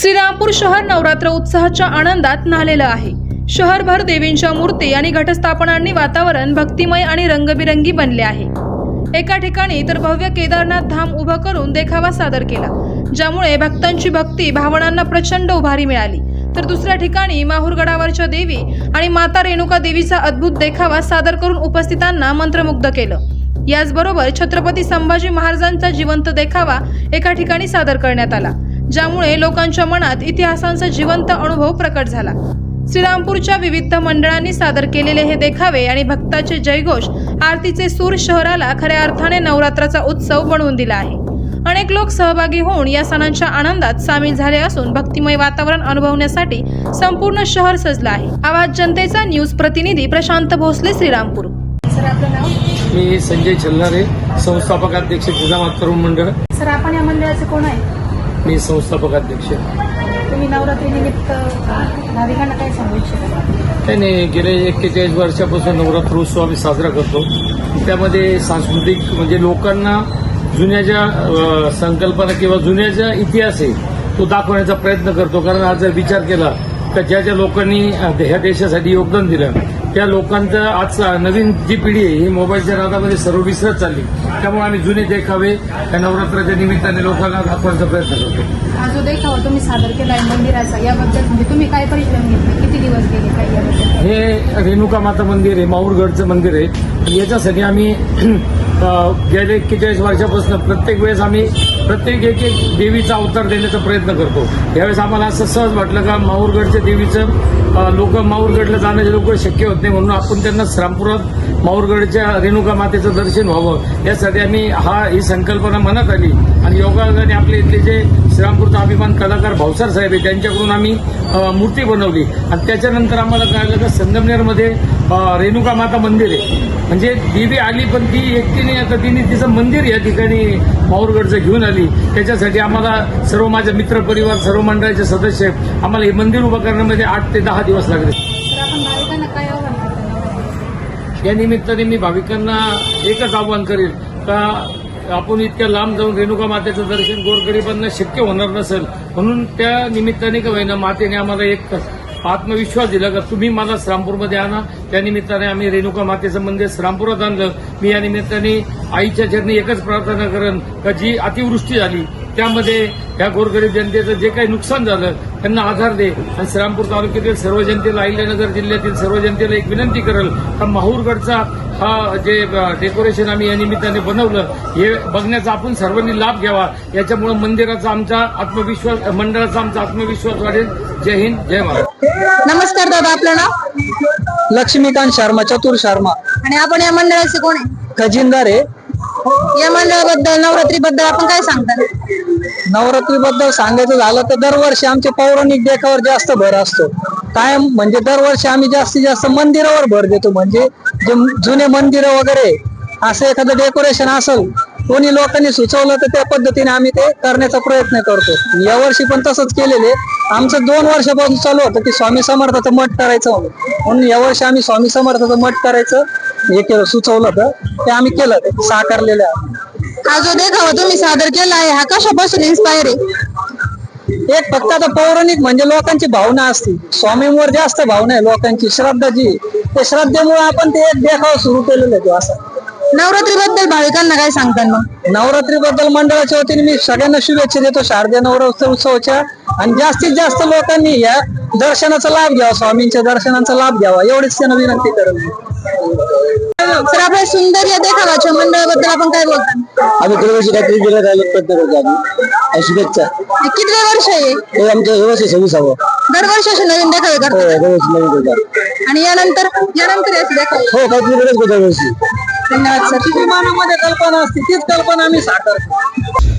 श्रीरामपूर शहर नवरात्र उत्साहाच्या आनंदात न्हालेलं आहे. शहरभर देवींच्या मूर्ती आणि घटस्थापनांनी वातावरण भक्तिमय आणि रंगबिरंगी बनले आहे. एका ठिकाणी तर भव्य केदारनाथ धाम उभं करून देखावा सादर केला ज्यामुळे भक्तांची भक्ती भावनांना प्रचंड उभारी मिळाली. तर दुसऱ्या ठिकाणी माहूरगडावरच्या देवी आणि माता रेणुका देवीचा अद्भुत देखावा सादर करून उपस्थितांना मंत्रमुग्ध केलं. याचबरोबर छत्रपती संभाजी महाराजांचा जिवंत देखावा एका ठिकाणी सादर करण्यात आला. ज्यामुळे लोकांच्या मनात इतिहासांचा जिवंत अनुभव प्रकट झाला. श्रीरामपूरच्या विविध मंडळांनी सादर केलेले हे देखावे आणि भक्ताचे जयघोष आरतीचे सूर शहराला खऱ्या अर्थाने नवरात्राचा उत्सव बनवून दिला आहे. अनेक लोक सहभागी होऊन या सणांच्या आनंदात सामील झाले असून भक्तिमय वातावरण अनुभवण्यासाठी संपूर्ण शहर सजलं आहे. आवाज जनतेचा न्यूज प्रतिनिधी प्रशांत भोसले श्रीरामपूर. सर आपलं नाव? मी संजय छल्लारे संस्थापक अध्यक्ष जिजामात तरुण मंडळ. सर आपण या मंडळाचे कोण आहे मी संस्थापक अध्यक्ष तुम्ही भाविकांना काय सांगू इच्छिता? काही नाही गेले एक्केचाळीस वर्षापासून नवरात्र उत्सव आम्ही साजरा करतो. त्यामध्ये सांस्कृतिक म्हणजे लोकांना जुन्या ज्या संकल्पना किंवा जुन्या ज्या इतिहास आहे तो दाखवण्याचा प्रयत्न करतो. कारण आज जर विचार केला तर ज्या ज्या लोकांनी ह्या देशासाठी योगदान दिलं त्या लोकांचं आज नवीन जी पिढी आहे ही मोबाईलच्या नादामध्ये सर्व विसरत चालली. त्यामुळे आम्ही जुने देखावे. त्या नवरात्राच्या निमित्ताने लोकांना दाखवण्याचा प्रयत्न करतो. हा जो देखावा तुम्ही सादर केला आहे मंदिराचा याबद्दल म्हणजे तुम्ही काय परिश्रम घेतले? किती दिवस गेले काय याबद्दल? हे रेणुका माता मंदिर आहे माहूरगडचं मंदिर आहे. याच्यासाठी आम्ही गेले एक्केचाळीस वर्षापासून प्रत्येक वेळेस आम्ही प्रत्येक एक एक देवीचा अवतार देण्याचा प्रयत्न करतो. यावेळेस आम्हाला असं सहज वाटलं का माहूरगडच्या देवीचं लोक माहूरगडला जाण्याचे लोक शक्य होत नाही म्हणून आपण त्यांना श्रामपुरात माहूरगडच्या रेणुका मातेचं दर्शन व्हावं. यासाठी आम्ही हा ही संकल्पना मनात आली. आणि योगायोगाने आपले इथले जे श्रीरामपूरचा अभिमान कलाकार भावसार साहेब आहे त्यांच्याकडून आम्ही मूर्ती बनवली. आणि त्याच्यानंतर आम्हाला कळलं का संगमनेरमध्ये रेणुका माता मंदिर आहे. म्हणजे देवी आली पण ती एकटीने आता तिने तिचं मंदिर या ठिकाणी माहूरगडचं घेऊन आली. त्याच्यासाठी आम्हाला सर्व माझ्या मित्रपरिवार सर्व मंडळाचे सदस्य आम्हाला हे मंदिर उभं करण्यामध्ये आठ ते दहा दिवस लागले. या निमित्ताने मी भाविकांना एकच आवाहन करेल का आपण इतक्या लांब जाऊन रेणुका मातेचं दर्शन गोरगरिबांना शक्य होणार नसेल म्हणून त्या निमित्ताने का होईना मातेने आम्हाला एक आत्मविश्वास दिला का तुम्ही मला श्रामपूरमध्ये आणा. त्या निमित्ताने आम्ही रेणुका मातेचं मंदिर श्रामपुरात आणलं. मी या निमित्ताने आईच्या चरणी एकच प्रार्थना करेन का जी अतिवृष्टी झाली. त्यामध्ये या गोरगरीब जनतेचं जे काही नुकसान झालं त्यांना आधार दे. आणि श्रीरामपूर तालुक्यातील सर्व जनतेला अहिल्यानगर जिल्ह्यातील सर्व जनतेला एक विनंती करेल का माहूरगडचा हा जे डेकोरेशन आम्ही या निमित्ताने बनवलं हे बघण्याचा आपण सर्वांनी लाभ घ्यावा. याच्यामुळे मंदिराचा आमचा आत्मविश्वास मंडळाचा आमचा आत्मविश्वास वाढेल. जय हिंद जय महाराज नमस्कार दादा आपलं नाव? लक्ष्मीकांत शर्मा चतुर शर्मा. आणि आपण या मंडळाचे कोण आहे? खजिनदार आहे. या मंडळाबद्दल नवरात्री आपण काय सांगता? नवरात्रीबद्दल सांगायचं झालं तर दरवर्षी आमच्या पौराणिक देखावर जास्त भर असतो. कायम म्हणजे दरवर्षी आम्ही जास्तीत जास्त मंदिरावर भर देतो. म्हणजे जे जुने मंदिर वगैरे असं एखादं डेकोरेशन असेल कोणी लोकांनी सुचवलं तर त्या पद्धतीने आम्ही ते करण्याचा प्रयत्न करतो. यावर्षी पण तसंच केलेले आमचं दोन वर्षापासून चालू होतं की स्वामी समर्थाचं मठ करायचं म्हणून. म्हणून यावर्षी आम्ही स्वामी समर्थाचं मठ करायचं. हे केलं सुचवलं होतं. ते आम्ही केलं ते साकारलेलं. आहे हा जो देखावा तुम्ही सादर केला आहे हा कशापासून इन्स्पायर आहे? एक फक्त आता पौराणिक म्हणजे लोकांची भावना असते. स्वामींवर जास्त भावना आहे लोकांची. श्रद्धा जी आहे. त्या श्रद्धेमुळे आपण ते एक देखावा सुरू केलेलं आहे तो असं. नवरात्री बद्दल भाविकांना काय सांगता मग? नवरात्री बद्दल मंडळाच्या वतीने मी सगळ्यांना शुभेच्छा देतो. शारदीय नवरात्र उत्सवाच्या आणि जास्तीत जास्त लोकांनी या दर्शनाचा लाभ घ्यावा स्वामींच्या दर्शनाचा लाभ घ्यावा एवढीच त्यांना विनंती करेल सर आपल्या सुंदर या देखावाच्या मंडळाबद्दल आपण काय बोलता? आम्ही दरवर्षी काहीतरी दिलं राहिलं प्रयत्न करतो आम्ही. आणि शुभेच्छा. किती वर्ष आहे? हे आमचं व्यवस्थित सव्वीसावं. दरवर्षी असे नवीन देखावे हो दरवर्षी नवीन करतात आणि यानंतर यानंतर याचे देखावे? हो काहीतरी वेगळंच करतो धन्यवाद सर. मनामध्ये कल्पना असते तीच कल्पना आम्ही साकारतो.